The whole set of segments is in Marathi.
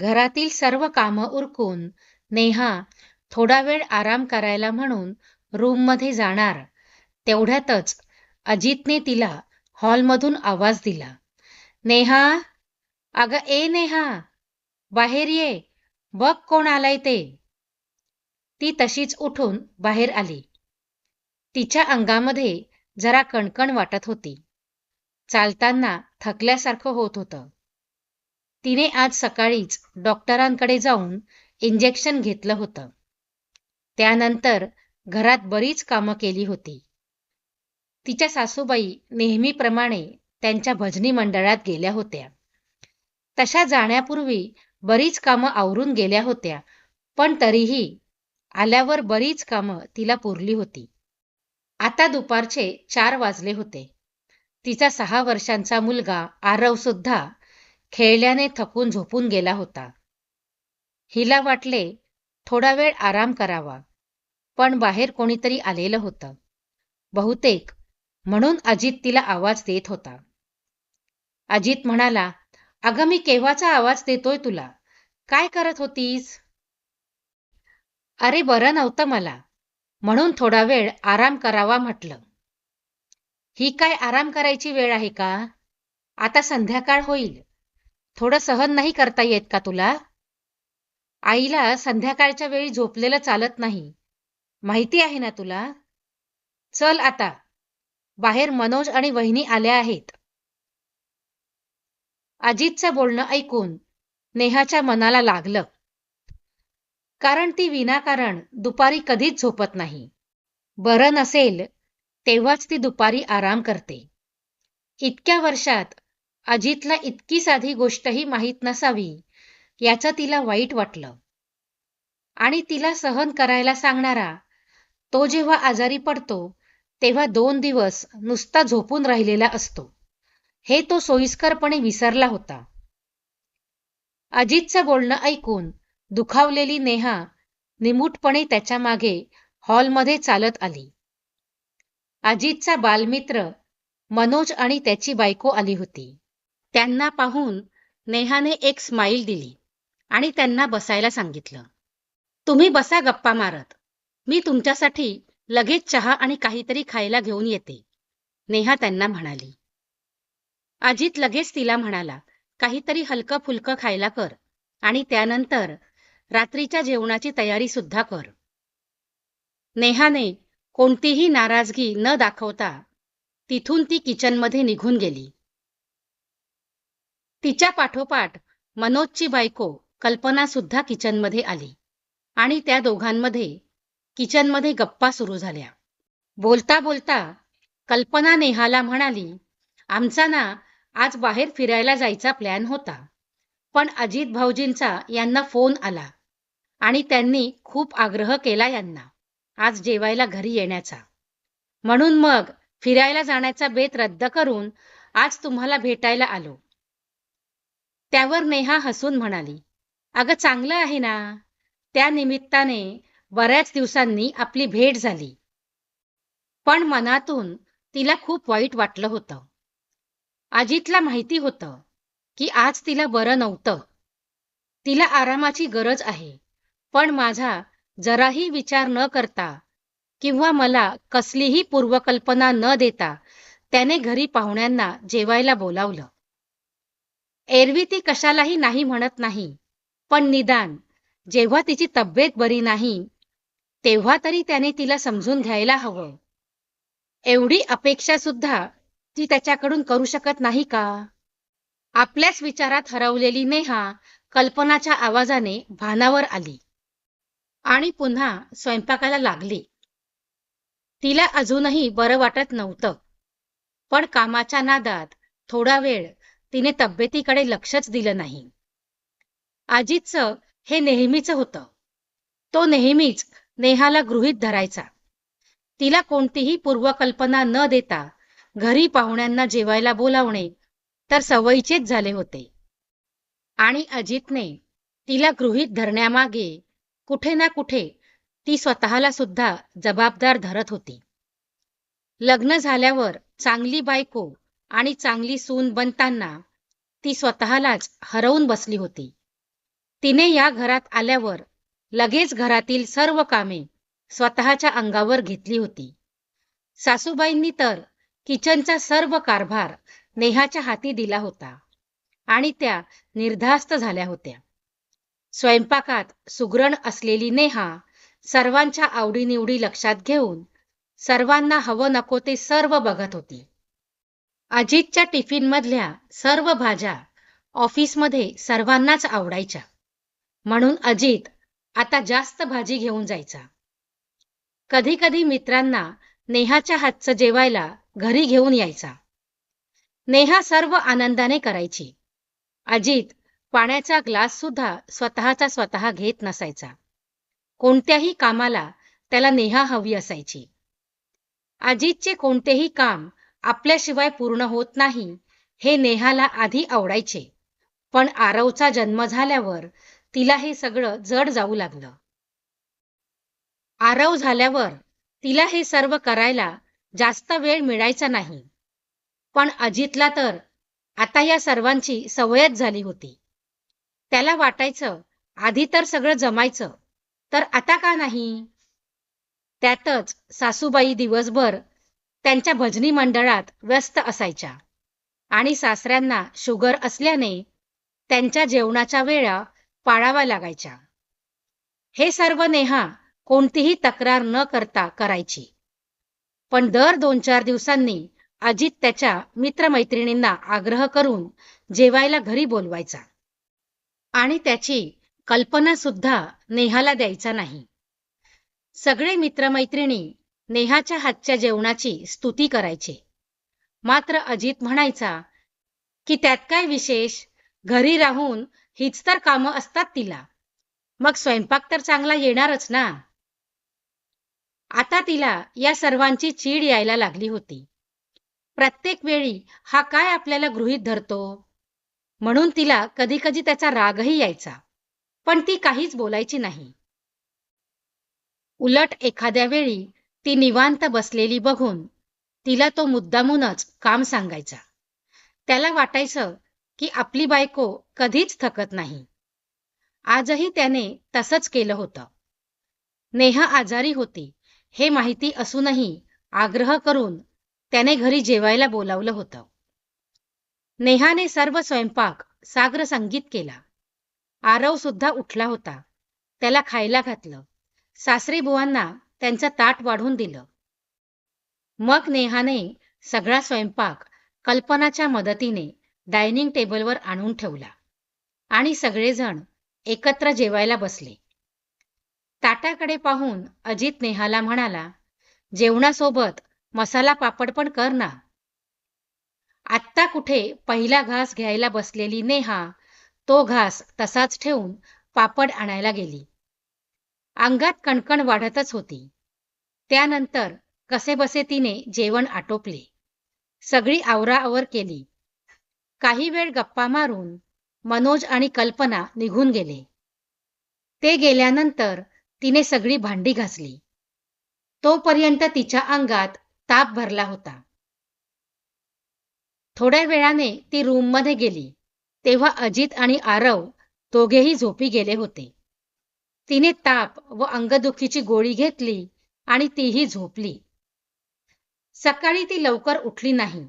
घरातील सर्व कामं उरकून नेहा थोडा वेळ आराम करायला म्हणून रूममध्ये जाणार. तेवढ्यातच अजितने तिला हॉलमधून आवाज दिला. नेहा अगं ए नेहा बाहेर ये बघ कोण आलाय ते. ती तशीच उठून बाहेर आली. तिच्या अंगामध्ये जरा कणकण वाटत होती. चालताना थकल्यासारखं होत होतं. तिने आज सकाळीच डॉक्टरांकडे जाऊन इंजेक्शन घेतलं होतं. त्यानंतर घरात बरीच कामं केली होती. तिच्या सासूबाई नेहमीप्रमाणे त्यांच्या भजनी मंडळात गेल्या होत्या. तशा जाण्यापूर्वी बरीच कामं आवरून गेल्या होत्या पण तरीही आल्यावर बरीच कामं तिला पुरली होती. आता दुपारचे चार वाजले होते. तिचा सहा वर्षांचा मुलगा आरव सुद्धा खेळल्याने थकून झोपून गेला होता. हिला वाटले थोडा वेळ आराम करावा. पण बाहेर कोणीतरी आलेलं होतं. बहुतेक म्हणून अजित तिला आवाज देत होता. अजित म्हणाला अगं मी केव्हाचा आवाज देतोय तुला? काय करत होतीस? अरे बरं नव्हतं मला. म्हणून थोडा वेळ आराम करावा म्हटलं. ही काय आराम करायची वेळ आहे का? आता संध्याकाळ होईल. थोडं सहन नाही करता येत का तुला? आईला संध्याकाळच्या वेळी झोपलेलं चालत नाही. माहिती आहे ना तुला? चल आता. बाहेर मनोज आणि वहिनी आल्या आहेत. अजितचं बोलणं ऐकून नेहाच्या मनाला लागलं. कारण ती विनाकारण दुपारी कधीच झोपत नाही. बरं नसेल तेव्हाच ती दुपारी आराम करते. इतक्या वर्षात अजितला इतकी साधी गोष्टही माहीत नसावी याचं तिला वाईट वाटलं. आणि तिला सहन करायला सांगणारा तो जेव्हा आजारी पडतो तेव्हा दोन दिवस नुसता झोपून राहिलेला असतो. हे तो सोयीस्करपणे विसरला होता. अजितचं बोलणं ऐकून दुखावलेली नेहा निमूटपणे त्याच्यामागे हॉलमध्ये चालत आली. अजितचा बालमित्र मनोज आणि त्याची बायको आली होती. त्यांना पाहून नेहाने एक स्माईल दिली आणि त्यांना बसायला सांगितलं. तुम्ही बसा गप्पा मारत. मी तुमच्यासाठी लगेच चहा आणि काहीतरी खायला घेऊन येते. नेहा त्यांना म्हणाली. अजित लगेच तिला म्हणाला काहीतरी हलकं फुलकं खायला कर आणि त्यानंतर रात्रीच्या जेवणाची तयारी सुद्धा कर. नेहाने कोणतीही नाराजगी न दाखवता तिथून ती किचनमध्ये निघून गेली. तिच्या पाठोपाठ मनोजची बायको कल्पना सुद्धा किचनमध्ये आली. आणि त्या दोघांमध्ये किचनमध्ये गप्पा सुरू झाल्या. बोलता बोलता कल्पना नेहाला म्हणाली आमचा ना आज बाहेर फिरायला जायचा प्लॅन होता. पण अजित भाऊजींचा यांना फोन आला आणि त्यांनी खूप आग्रह केला यांना आज जेवायला घरी येण्याचा. म्हणून मग फिरायला जाण्याचा बेत रद्द करून आज तुम्हाला भेटायला आलो. त्यावर नेहा हसून म्हणाली अगं चांगलं आहे ना. त्या निमित्ताने बऱ्याच दिवसांनी आपली भेट झाली. पण मनातून तिला खूप वाईट वाटलं होतं. अजितला माहिती होतं की आज तिला बरं नव्हतं. तिला आरामाची गरज आहे. पण माझा जराही विचार न करता किंवा मला कसलीही पूर्वकल्पना न देता त्याने घरी पाहुण्यांना जेवायला बोलावलं. एरवी ती कशालाही नाही म्हणत नाही. पण निदान जेव्हा तिची तब्येत बरी नाही तेव्हा तरी त्याने तिला समजून घ्यायला हवं. एवढी अपेक्षा सुद्धा ती त्याच्याकडून करू शकत नाही का? आपल्याच विचारात हरवलेली नेहा कल्पनाच्या आवाजाने भानावर आली. आणि पुन्हा स्वयंपाकाला लागली. तिला अजूनही बरं वाटत नव्हतं. पण कामाच्या नादात थोडा वेळ तिने तब्येतीकडे लक्षच दिलं नाही. अजितचं हे नेहमीच होतं. तो नेहमीच नेहाला गृहीत धरायचा. तिला कोणतीही पूर्वकल्पना न देता घरी पाहुण्यांना जेवायला बोलावणे तर सवयीचेच झाले होते. आणि अजितने तिला गृहीत धरण्यामागे कुठे ना कुठे ती स्वतःला सुद्धा जबाबदार धरत होती. लग्न झाल्यावर चांगली बायको आणि चांगली सून बनताना ती स्वतःलाच हरवून बसली होती. तिने या घरात आल्यावर लगेच घरातील सर्व कामे स्वतःच्या अंगावर घेतली होती. सासूबाईंनी तर किचनचा सर्व कारभार नेहाच्या हाती दिला होता आणि त्या निर्धास्त झाल्या होत्या. स्वयंपाकात सुगरण असलेली नेहा सर्वांच्या आवडीनिवडी लक्षात घेऊन सर्वांना हवं नको ते सर्व बघत होती. अजितच्या टिफिनमधल्या सर्व भाज्या ऑफिसमध्ये सर्वांनाच आवडायच्या. म्हणून अजित आता जास्त भाजी घेऊन जायचा. कधी कधी मित्रांना नेहाच्या हातचं जेवायला घरी घेऊन यायचा. नेहा सर्व आनंदाने करायची. अजित पाण्याचा ग्लास सुद्धा स्वतःचा स्वतः घेत नसायचा. कोणत्याही कामाला त्याला नेहा हवी असायची. अजितचे कोणतेही काम आपल्याशिवाय पूर्ण होत नाही हे नेहाला आधी आवडायचे. पण आरवचा जन्म झाल्यावर तिला हे सगळं जड जाऊ लागलं. आरव झाल्यावर तिला हे सर्व करायला जास्त वेळ मिळायचा नाही. पण अजितला तर आता या सर्वांची सवयच झाली होती. त्याला वाटायचं आधी तर सगळं जमायचं तर आता का नाही? त्यातच सासूबाई दिवसभर त्यांच्या भजनी मंडळात व्यस्त असायच्या. आणि सासऱ्यांना शुगर असल्याने त्यांच्या जेवणाच्या वेळा पाळाव्या लागायच्या. हे सर्व नेहा कोणतीही तक्रार न करता करायची. पण दर दोन चार दिवसांनी अजित त्याच्या मित्रमैत्रिणींना आग्रह करून जेवायला घरी बोलवायचा. आणि त्याची कल्पना सुद्धा नेहाला द्यायचा नाही. सगळे मित्रमैत्रिणी नेहाच्या हातच्या जेवणाची स्तुती करायचे. मात्र अजित म्हणायचा की त्यात काय विशेष? घरी राहून हीच तर कामं असतात तिला. मग स्वयंपाक तर चांगला येणारच ना. आता तिला या सर्वांची चीड यायला लागली होती. प्रत्येक वेळी हा काय आपल्याला गृहीत धरतो म्हणून तिला कधी कधी त्याचा रागही यायचा पण ती काहीच बोलायची नाही. उलट एखाद्या वेळी ती निवांत बसलेली बघून तिला तो मुद्दामूनच काम सांगायचा. त्याला वाटायचं की आपली बायको कधीच थकत नाही. आजही त्याने तसंच केलं होतं. नेहा आजारी होती हे माहिती असूनही आग्रह करून त्याने घरी जेवायला बोलावलं होतं. नेहाने सर्व स्वयंपाक साग्र संगीत केला. आरव सुद्धा उठला होता. त्याला खायला घातलं. सासरी बुवांना त्यांचं ताट वाढून दिलं. मग नेहाने सगळा स्वयंपाक कल्पनाच्या मदतीने डायनिंग टेबलवर आणून ठेवला आणि सगळेजण एकत्र जेवायला बसले. ताटाकडे पाहून अजित नेहाला म्हणाला जेवणासोबत मसाला पापड पण कर ना. आत्ता कुठे पहिला घास घ्यायला बसलेली नेहा तो घास तसाच ठेवून पापड आणायला गेली. अंगात कणकण वाढतच होती. त्यानंतर कसेबसे तिने जेवण आटोपले. सगळी आवराआवर केली. काही वेळ गप्पा मारून मनोज आणि कल्पना निघून गेले. ते गेल्यानंतर तिने सगळी भांडी घासली. तोपर्यंत तिच्या अंगात ताप भरला होता. थोड्या वेळाने ती रूममध्ये गेली. तेव्हा अजित आणि आरव दोघेही झोपी गेले होते. तिने ताप व अंगदुखीची गोळी घेतली आणि तीही झोपली. सकाळी ती लवकर उठली नाही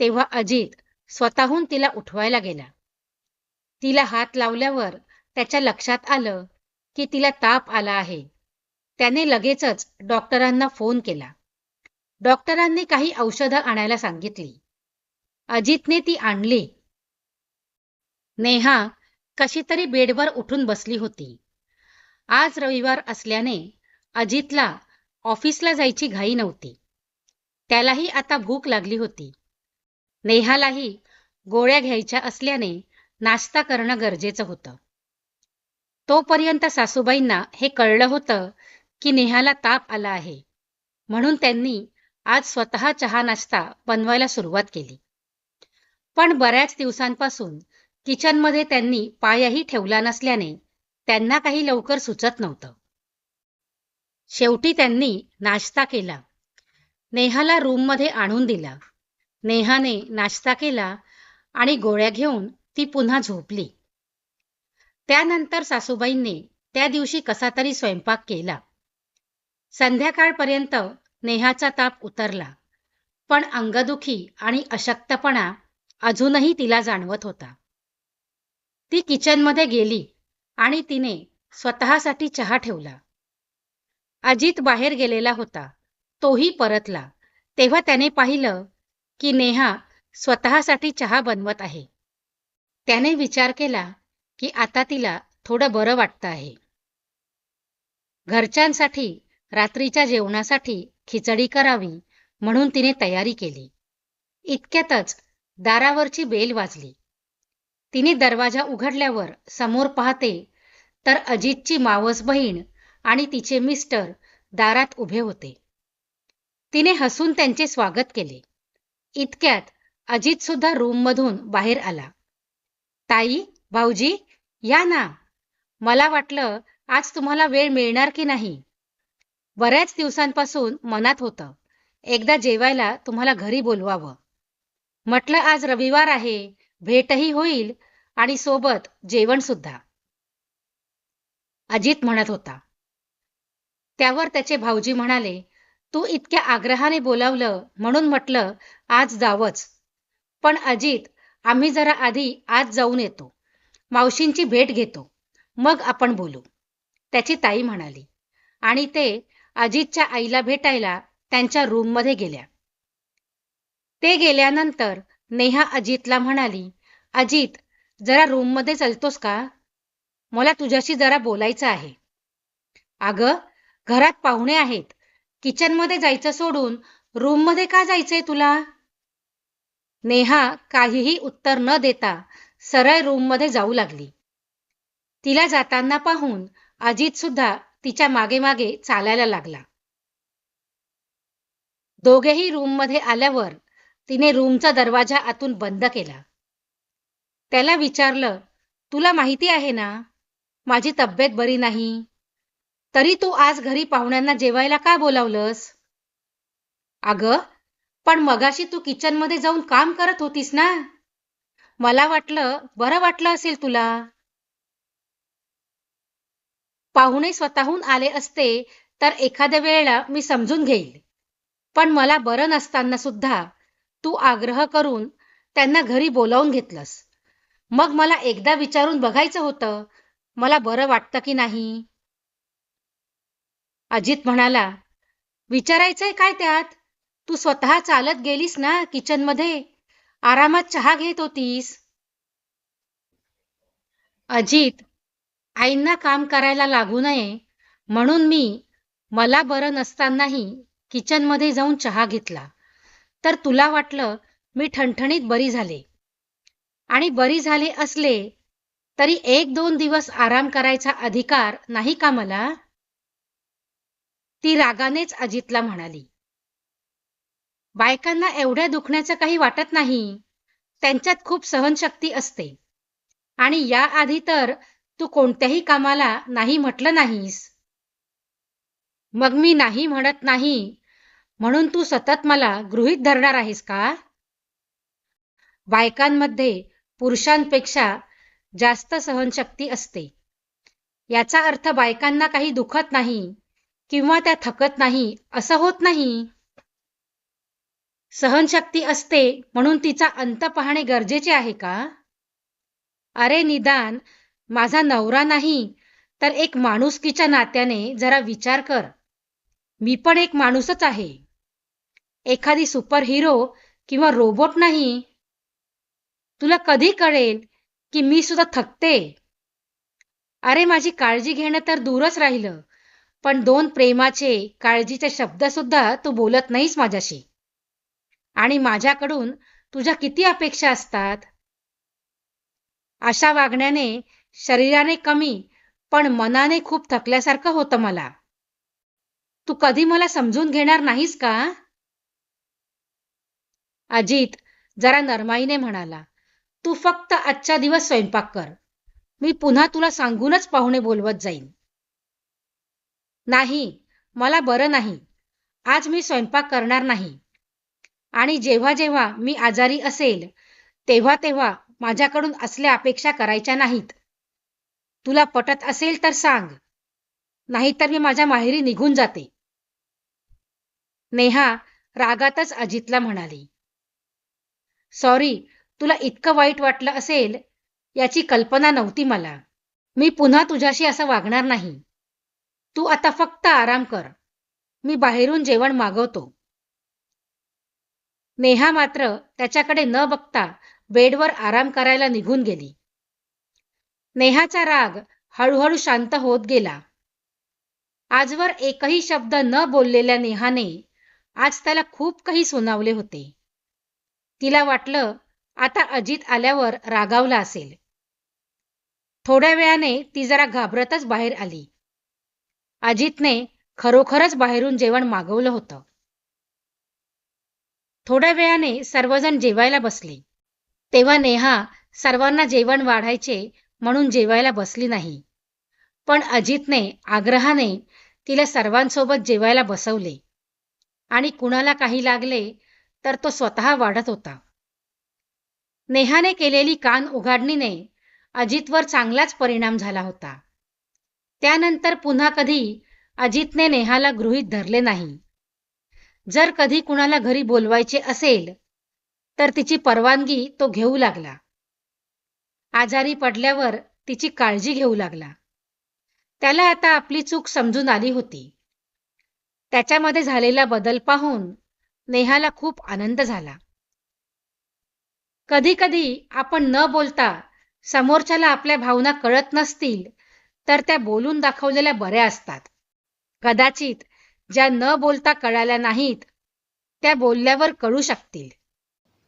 तेव्हा अजित स्वतःहून तिला उठवायला गेला. तिला हात लावल्यावर त्याच्या लक्षात आलं की तिला ताप आला आहे. त्याने लगेचच डॉक्टरांना फोन केला. डॉक्टरांनी काही औषधं आणायला सांगितली. अजितने ती आणली. नेहा कशी तरी बेडवर उठून बसली होती. आज रविवार असल्याने अजितला ऑफिसला जायची घाई नव्हती. त्यालाही आता भूक लागली होती. नेहालाही गोळ्या घ्यायच्या असल्याने नाश्ता करणं गरजेचं होतं. तोपर्यंत सासूबाईंना हे कळलं होतं की नेहाला ताप आला आहे. म्हणून त्यांनी आज स्वतः चहा नाश्ता बनवायला सुरुवात केली. पण बऱ्याच दिवसांपासून किचनमध्ये त्यांनी पायही ठेवला नसल्याने त्यांना काही लवकर सुचत नव्हतं. शेवटी त्यांनी नाश्ता केला. नेहाला रूममध्ये आणून दिला. नेहाने नाश्ता केला आणि गोळ्या घेऊन ती पुन्हा झोपली. त्यानंतर सासूबाईंनी त्या दिवशी कसा तरी स्वयंपाक केला. संध्याकाळपर्यंत नेहाचा ताप उतरला पण अंगदुखी आणि अशक्तपणा अजूनही तिला जाणवत होता. ती किचनमध्ये गेली. आणि तिने स्वतःसाठी चहा ठेवला. अजित बाहेर गेलेला होता. तोही परतला. तेव्हा त्याने पाहिलं की नेहा स्वतःसाठी चहा बनवत आहे. त्याने विचार केला की आता तिला थोडं बरं वाटतं आहे. घरच्यांसाठी रात्रीच्या जेवणासाठी खिचडी करावी म्हणून तिने तयारी केली. इतक्यातच दारावरची बेल वाजली. तिने दरवाजा उघडल्यावर समोर पाहते तर अजितची मावस बहीण आणि तिचे मिस्टर दारात उभे होते. तिने हसून त्यांचे स्वागत केले. इतक्यात अजित सुद्धा रूममधून बाहेर आला. ताई भाऊजी या ना. मला वाटलं आज तुम्हाला वेळ मिळणार की नाही. बऱ्याच दिवसांपासून मनात होतं एकदा जेवायला तुम्हाला घरी बोलवावं. म्हटलं आज रविवार आहे भेटही होईल आणि सोबत जेवण सुद्धा. अजित म्हणत होता त्यावर त्याचे भाऊजी म्हणाले तू इतक्या आग्रहाने बोलावलं म्हणून म्हटलं आज जावंच. पण अजित आम्ही जरा आधी आज जाऊन येतो. मावशींची भेट घेतो. मग आपण बोलू. त्याची ताई म्हणाली. आणि ते अजितच्या आईला भेटायला त्यांच्या रूममध्ये गेल्या. ते गेल्यानंतर नेहा अजितला म्हणाली अजित जरा रूममध्ये चलतोस का? मला तुझ्याशी जरा बोलायचं आहे. अगं घरात पाहुणे आहेत. किचनमध्ये जायचं सोडून रूममध्ये का जायचंय तुला? नेहा काहीही उत्तर न देता सरळ रूममध्ये जाऊ लागली. तिला जाताना पाहून अजित सुद्धा तिच्यामागे मागे चालायला लागला. दोघेही रूममध्ये आल्यावर तिने रूमचा दरवाजा आतून बंद केला. त्याला विचारलं तुला माहिती आहे ना माझी तब्येत बरी नाही. तरी तू आज घरी पाहुण्यांना जेवायला का बोलावलंस? अगं पण मगाशी तू किचनमध्ये जाऊन काम करत होतीस ना. मला वाटलं बरं वाटलं असेल तुला. पाहुणे स्वतःहून आले असते तर एखाद्या वेळेला मी समजून घेईल. पण मला बरं नसताना सुद्धा तू आग्रह करून त्यांना घरी बोलावून घेतलंस. मग मला एकदा विचारून बघायचं होतं मला बरं वाटतं की नाही? अजित म्हणाला विचारायचंय काय त्यात? तू स्वतः चालत गेलीस ना किचनमध्ये आरामात चहा घेत होतीस? अजित आईंना काम करायला लागू नये. म्हणून मी मला बरं नसतानाही किचनमध्ये जाऊन चहा घेतला. तर तुला वाटलं मी ठणठणीत बरी झाले. आणि बरी झाले असले तरी एक दोन दिवस आराम करायचा अधिकार नाही का मला? ती रागानेच अजितला म्हणाली. बायकांना एवढ्या दुखण्याचं काही वाटत नाही. त्यांच्यात खूप सहनशक्ती असते. आणि याआधी तर तू कोणत्याही कामाला नाही म्हटलं नाहीस. मग मी नाही म्हणत नाही म्हणून तू सतत मला गृहीत धरणार आहेस का? बायकांमध्ये पुरुषांपेक्षा जास्त सहनशक्ती असते. याचा अर्थ बायकांना काही दुखत नाही किंवा त्या थकत नाही असं होत नाही. सहनशक्ती असते म्हणून तिचा अंत पाहणे गरजेचे आहे का? अरे निदान माझा नवरा नाही तर एक माणुसकीच्या नात्याने जरा विचार कर. मी पण एक माणूसच आहे. एखादी सुपर हिरो किंवा रोबोट नाही तुला कधी कळेल की मी सुद्धा थकते? अरे माझी काळजी घेणं तर दूरच राहिलं पण दोन प्रेमाचे काळजीचे शब्द सुद्धा तू बोलत नाहीस माझ्याशी. आणि माझ्याकडून तुझ्या किती अपेक्षा असतात? अशा वागण्याने शरीराने कमी पण मनाने खूप थकल्यासारखं होतं मला. तू कधी मला समजून घेणार नाहीस का? अजित जरा नरमाईने म्हणाला तू फक्त आजच्या दिवस स्वयंपाक कर. मी पुन्हा तुला सांगूनच पाहुणे बोलवत जाईन. नाही मला बरं नाही. आज मी स्वयंपाक करणार नाही. आणि जेव्हा जेव्हा मी आजारी असेल तेव्हा तेव्हा माझ्याकडून असल्या अपेक्षा करायच्या नाहीत. तुला पटत असेल तर सांग. नाहीतर मी माझ्या माहेरी निघून जाते. नेहा रागातच अजितला म्हणाली. सॉरी तुला इतकं वाईट वाटलं असेल याची कल्पना नव्हती मला. मी पुन्हा तुझ्याशी असं वागणार नाही. तू आता फक्त आराम कर. मी बाहेरून जेवण मागवतो. नेहा मात्र त्याच्याकडे न बघता बेडवर आराम करायला निघून गेली. नेहाचा राग हळूहळू शांत होत गेला. आजवर एकही शब्द न बोललेल्या नेहाने आज त्याला खूप काही सुनावले होते. तिला वाटलं आता अजित आल्यावर रागावला असेल. थोड्या वेळाने ती जरा घाबरतच बाहेर आली. अजितने खरोखरच बाहेरून जेवण मागवलं होतं. थोड्या वेळाने सर्वजण जेवायला बसले. तेव्हा नेहा सर्वांना जेवण वाढायचे म्हणून जेवायला बसली नाही. पण अजितने आग्रहाने तिला सर्वांसोबत जेवायला बसवले. आणि कुणाला काही लागले तर तो स्वतः वाढत होता. नेहाने केलेली कान उघाडणीने अजितवर चांगलाच परिणाम झाला होता. त्यानंतर पुन्हा कधी अजितने नेहाला गृहीत धरले नाही. जर कधी कुणाला घरी बोलवायचे असेल तर तिची परवानगी तो घेऊ लागला. आजारी पडल्यावर तिची काळजी घेऊ लागला. त्याला आता आपली चूक समजून आली होती. त्याच्यामध्ये झालेला बदल पाहून नेहाला खूप आनंद झाला. कधी कधी आपण न बोलता समोरच्याला आपल्या भावना कळत नसतील तर त्या बोलून दाखवलेल्या बऱ्या असतात. कदाचित ज्या न बोलता कळाल्या नाहीत त्या बोलल्यावर कळू शकतील.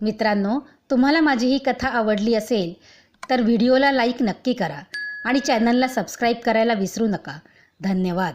मित्रांनो तुम्हाला माझी ही कथा आवडली असेल तर व्हिडिओला लाईक नक्की करा आणि चॅनलला सबस्क्राईब करायला विसरू नका. धन्यवाद.